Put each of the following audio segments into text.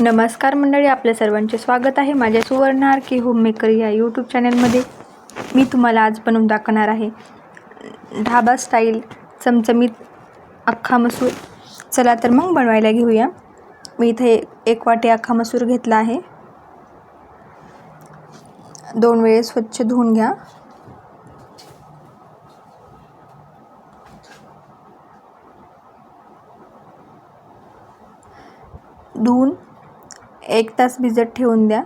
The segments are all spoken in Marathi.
नमस्कार मंडळी आपल्या सर्वांचे स्वागत आहे. माझ्या सुवर्णार की होम मेकर या यूट्यूब चॅनलमध्ये मी तुम्हाला आज बनवून दाखवणार आहे. ढाबा स्टाईल चमचमीत अख्खा मसूर. चला तर मग बनवायला घेऊया. मी इथे एक वाटी अख्खा मसूर घेतला आहे. दोन वेळेस स्वच्छ धुवून घ्या. धुवून एक तास भिजत ठेवून द्या.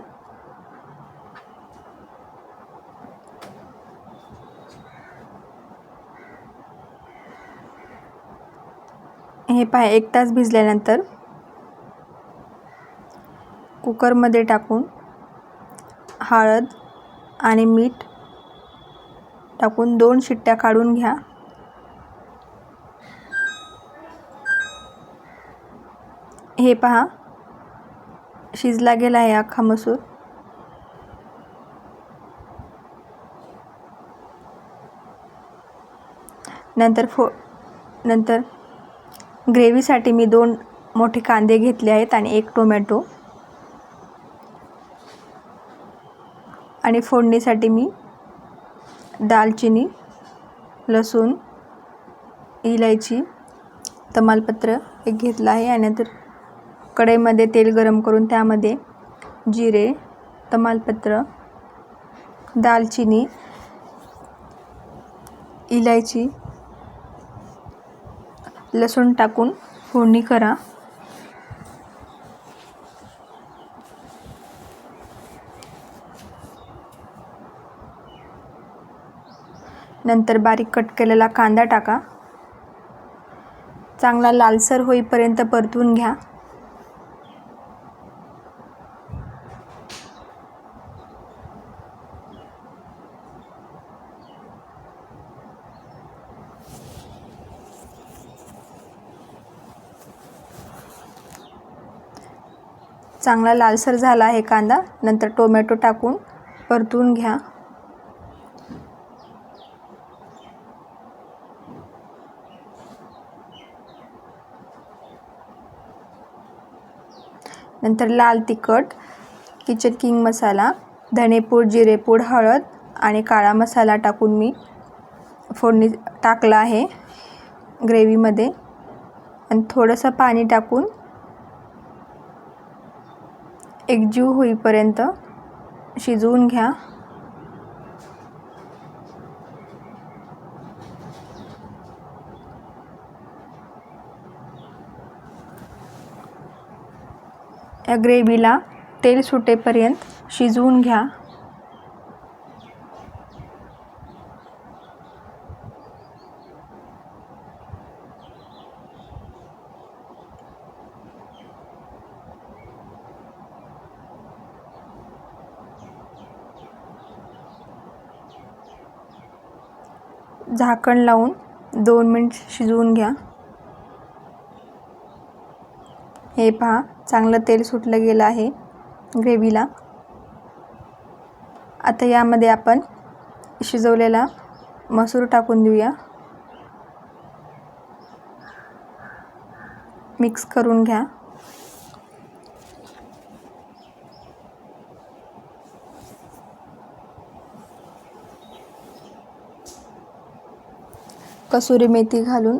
हे पहा एक तास भिजल्यानंतर कुकरमध्ये टाकून हळद आणि मीठ टाकून दोन शिट्ट्या काढून घ्या. हे पहा शिजला गेला आहे अख्खा मसूर नंतर फो नंतर ग्रेव्हीसाठी मी दोन मोठे कांदे घेतले आहेत आणि एक टोमॅटो. आणि फोडणीसाठी मी दालचिनी लसूण इलायची तमालपत्र एक घेतलं आहे आणि नंतर कढईमध्ये तेल गरम करून त्यामध्ये जिरे तमालपत्र दालचिनी इलायची लसूण टाकून फोडणी करा. नंतर बारीक कट केलेला कांदा टाका. चांगला लालसर होईपर्यंत परतून घ्या. चांगला लालसर झाला आहे कांदा. नंतर टोमॅटो टाकून परतून घ्या. नंतर लाल तिखट किचन किंग मसाला धणेपूड जिरेपूड हळद आणि काळा मसाला टाकून मी फोडणी टाकला आहे ग्रेव्हीमध्ये. आणि थोडंसं पाणी टाकून एकजीव होईपर्यंत शिजवून घ्या. या ग्रेव्हीला तेल सुटेपर्यंत शिजवून घ्या. झाकण लावून दोन मिनिट शिजवून घ्या. हे पहा चांगलं तेल सुटलं गेलं आहे ग्रेव्हीला. आता यामध्ये आपण शिजवलेला मसूर टाकून देऊया. मिक्स करून घ्या. कसुरी मेथी घालून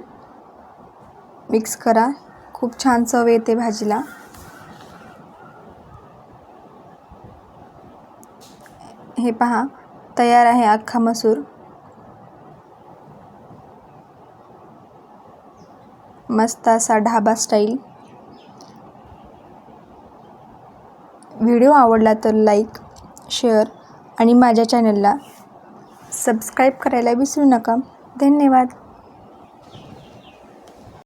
मिक्स करा. खूप छान चव येते भाजीला. हे पहा तयार आहे अख्खा मसूर. मस्त असा ढाबा स्टाईल व्हिडिओ आवडला तर लाईक शेअर आणि माझ्या चॅनलला सबस्क्राईब करायला विसरू नका. धन्यवाद.